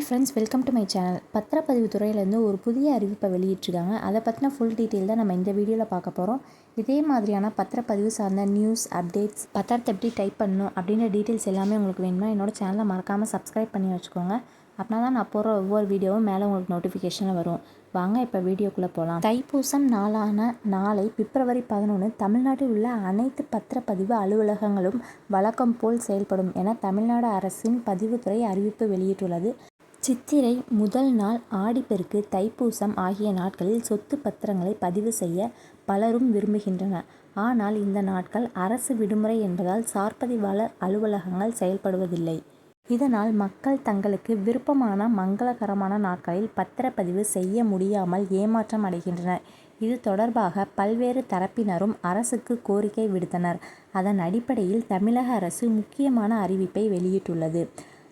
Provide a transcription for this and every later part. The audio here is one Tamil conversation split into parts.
Hi friends welcome to my channel பத்திரப்பதிவு துறையிலேருந்து ஒரு புதிய அறிவிப்பை வெளியிட்டிருக்காங்க. அதை பற்றின ஃபுல் டீட்டெயில் தான் நம்ம இந்த வீடியோவில் பார்க்க போகிறோம் இதே மாதிரியான பத்திரப்பதிவு சார்ந்த நியூஸ் அப்டேட்ஸ் பத்திரத்தை எப்படி டைப் பண்ணணும் அப்படின்ற டீட்டெயில்ஸ் எல்லாமே உங்களுக்கு வேணுமா என்னோட சேனலை மறக்காமல் சப்ஸ்கிரைப் பண்ணி வச்சுக்கோங்க. அப்படின்னா தான் நான் போகிற ஒவ்வொரு வீடியோவும் மேலே உங்களுக்கு நோட்டிஃபிகேஷனில் வரும். வாங்க இப்போ வீடியோக்குள்ளே போகலாம் தைப்பூசம் நாளான நாளை பிப்ரவரி பதினொன்று தமிழ்நாட்டில் உள்ள அனைத்து பத்திரப்பதிவு அலுவலகங்களும் வழக்கம் போல் செயல்படும் என தமிழ்நாடு அரசின் பதிவுத்துறை அறிவிப்பு வெளியிட்டுள்ளது. சித்திரை முதல் நாள் ஆடிப்பெருக்கு தைப்பூசம் ஆகிய நாட்களில் சொத்து பத்திரங்களை பதிவு செய்ய பலரும் விரும்புகின்றனர். ஆனால் இந்த நாட்கள் அரசு விடுமுறை என்பதால் சார்பதிவாளர் அலுவலகங்கள் செயல்படுவதில்லை. இதனால் மக்கள் தங்களுக்கு விருப்பமான மங்களகரமான நாட்களில் பத்திரப்பதிவு செய்ய முடியாமல் ஏமாற்றம் அடைகின்றனர். இது தொடர்பாக பல்வேறு தரப்பினரும் அரசுக்கு கோரிக்கை விடுத்தனர். அதன் அடிப்படையில் தமிழக அரசு முக்கியமான அறிவிப்பை வெளியிட்டுள்ளது.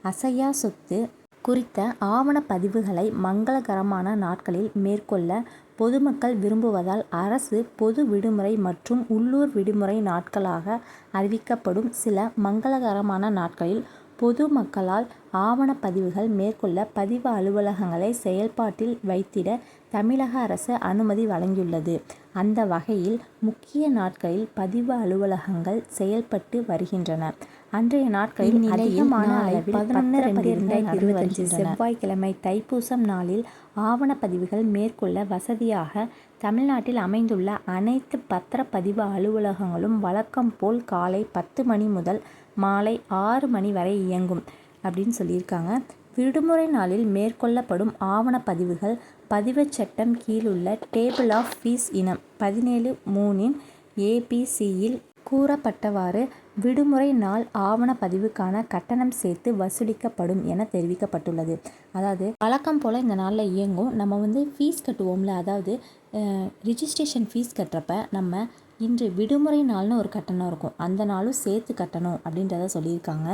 அசையா சொத்து குறித்த ஆவணப்பதிவுகளை மங்களகரமான நாட்களில் மேற்கொள்ள பொதுமக்கள் விரும்புவதால் அரசு பொது விடுமுறை மற்றும் உள்ளூர் விடுமுறை நாட்களாக அறிவிக்கப்படும் சில மங்களகரமான நாட்களில் பொதுமக்களால் ஆவணப்பதிவுகள் மேற்கொள்ள பதிவு அலுவலகங்களை செயல்பாட்டில் வைத்திட தமிழக அரசு அனுமதி வழங்கியுள்ளது. அந்த வகையில் முக்கிய நாட்களில் பதிவு அலுவலகங்கள் செயல்பட்டு வருகின்றன. அன்றைய நாட்களில் அதிகமான அளவில் பதினொன்று ரெண்டு இரண்டாயிரத்தி இருபத்தஞ்சு செவ்வாய்க்கிழமை தைப்பூசம் நாளில் ஆவணப்பதிவுகள் மேற்கொள்ள வசதியாக தமிழ்நாட்டில் அமைந்துள்ள அனைத்து பத்திரப்பதிவு அலுவலகங்களும் வழக்கம் போல் காலை பத்து மணி முதல் மாலை ஆறு மணி வரை இயங்கும் அப்படின்னு சொல்லியிருக்காங்க. விடுமுறை நாளில் மேற்கொள்ளப்படும் ஆவணப்பதிவுகள் பதிவுச் சட்டம் கீழுள்ள டேபிள் ஆஃப் ஃபீஸ் இனம் பதினேழு மூணின் ஏபிசியில் கூறப்பட்டவாறு விடுமுறை நாள் ஆவணப்பதிவுக்கான கட்டணம் சேர்த்து வசூலிக்கப்படும் என தெரிவிக்கப்பட்டுள்ளது. அதாவது வழக்கம் போல் இந்த நாளில் இயங்கும். நம்ம வந்து ஃபீஸ் கட்டுவோம்ல அதாவது ரிஜிஸ்ட்ரேஷன் ஃபீஸ் கட்டுறப்ப நம்ம இன்று விடுமுறை நாள்னு ஒரு கட்டணம் இருக்கும். அந்த நாளும் சேர்த்து கட்டணும் அப்படின்றத சொல்லியிருக்காங்க.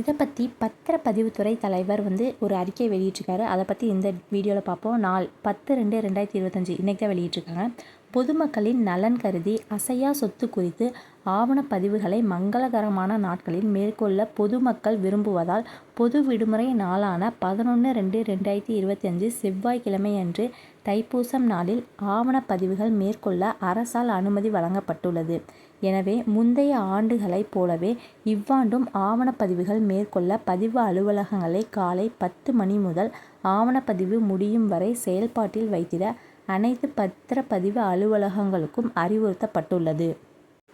இதை பற்றி பத்திரப்பதிவுத்துறை தலைவர் வந்து ஒரு அறிக்கை வெளியிட்டிருக்காரு. அதை பற்றி இந்த வீடியோவில் பார்ப்போம். நாள் பத்து ரெண்டு ரெண்டாயிரத்தி இருபத்தஞ்சி. இன்றைக்கி தான் வெளியிட்டிருக்காங்க. பொதுமக்களின் நலன் கருதி அசையா சொத்து குறித்து ஆவணப்பதிவுகளை மங்களகரமான நாட்களில் மேற்கொள்ள பொதுமக்கள் விரும்புவதால் பொது விடுமுறை நாளான பதினொன்று ரெண்டு ரெண்டாயிரத்தி இருபத்தி அஞ்சு செவ்வாய்க்கிழமையன்று தைப்பூசம் நாளில் ஆவணப்பதிவுகள் மேற்கொள்ள அரசால் அனுமதி வழங்கப்பட்டுள்ளது. எனவே முந்தைய ஆண்டுகளைப் போலவே இவ்வாண்டும் ஆவணப்பதிவுகள் மேற்கொள்ள பதிவு அலுவலகங்களை காலை பத்து மணி முதல் ஆவணப்பதிவு முடியும் வரை செயல்பாட்டில் வைத்திட அனைத்து பத்திரப்பதிவு அலுவலகங்களுக்கும் அறிவுறுத்தப்பட்டுள்ளது.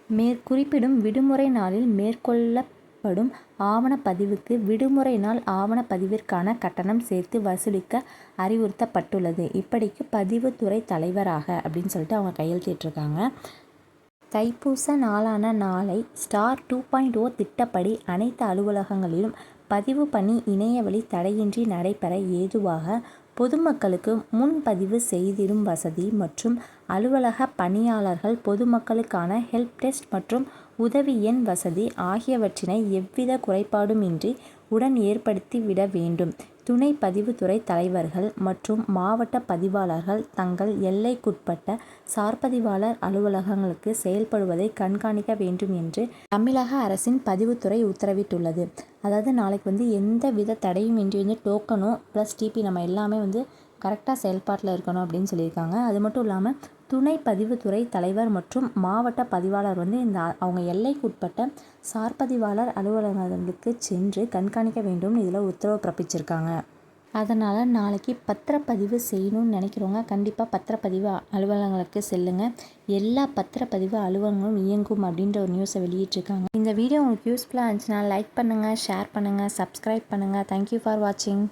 மேற்குறிப்பிடும் விடுமுறை நாளில் மேற்கொள்ளப்படும் ஆவணப்பதிவுக்கு விடுமுறை நாள் ஆவணப்பதிவிற்கான கட்டணம் சேர்த்து வசூலிக்க அறிவுறுத்தப்பட்டுள்ளது. இப்படிக்கு பதிவுத்துறை தலைவராக அப்படின்னு சொல்லிட்டு அவங்க கையெழுத்திட்டிருக்காங்க தைப்பூச நாளான நாளை ஸ்டார் டூ பாயிண்ட் ஓ திட்டப்படி அனைத்து அலுவலகங்களிலும் பதிவு பணி இணையவழி தடையின்றி நடைபெற ஏதுவாக பொதுமக்களுக்கு முன்பதிவு செய்திடும் வசதி மற்றும் அலுவலக பணியாளர்கள் பொதுமக்களுக்கான ஹெல்ப் டெஸ்க் மற்றும் உதவி எண் வசதி ஆகியவற்றினை எவ்வித குறைபாடுமின்றி உடன் ஏற்படுத்தி விட வேண்டும். துணை பதிவுத்துறை தலைவர்கள் மற்றும் மாவட்ட பதிவாளர்கள் தங்கள் எல்லைக்குட்பட்ட சார்பதிவாளர் அலுவலகங்களுக்கு செயல்படுவதை கண்காணிக்க வேண்டும் என்று தமிழக அரசின் பதிவுத்துறை உத்தரவிட்டுள்ளது. அதாவது நாளைக்கு வந்து எந்த வித தடையும் இன்றி வந்து டோக்கனும் ப்ளஸ் டிபி நம்ம எல்லாமே வந்து கரெக்டாக செயல்பாட்டில் இருக்கணும் அப்படின்னு சொல்லியிருக்காங்க. அது மட்டும் இல்லாமல் துணை பதிவுத்துறை தலைவர் மற்றும் மாவட்ட பதிவாளர் வந்து இந்த அவங்க எல்லைக்குட்பட்ட சார்பதிவாளர் அலுவலகங்களுக்கு சென்று கண்காணிக்க வேண்டும்னு இதில் உத்தரவு பிறப்பிச்சிருக்காங்க. அதனால் நாளைக்கு பத்திரப்பதிவு செய்யணும்னு நினைக்கிறவங்க கண்டிப்பாக பத்திரப்பதிவு அலுவலகங்களுக்கு செல்லுங்கள் எல்லா பத்திரப்பதிவு அலுவலகங்களும் இயங்கும் அப்படின்ற ஒரு நியூஸை வெளியிட்டிருக்காங்க. இந்த வீடியோ உங்களுக்கு யூஸ்ஃபுல்லாக இருந்துச்சுன்னா லைக் பண்ணுங்கள் ஷேர் பண்ணுங்கள் சப்ஸ்கிரைப் பண்ணுங்கள் தேங்க்யூ ஃபார் வாட்சிங்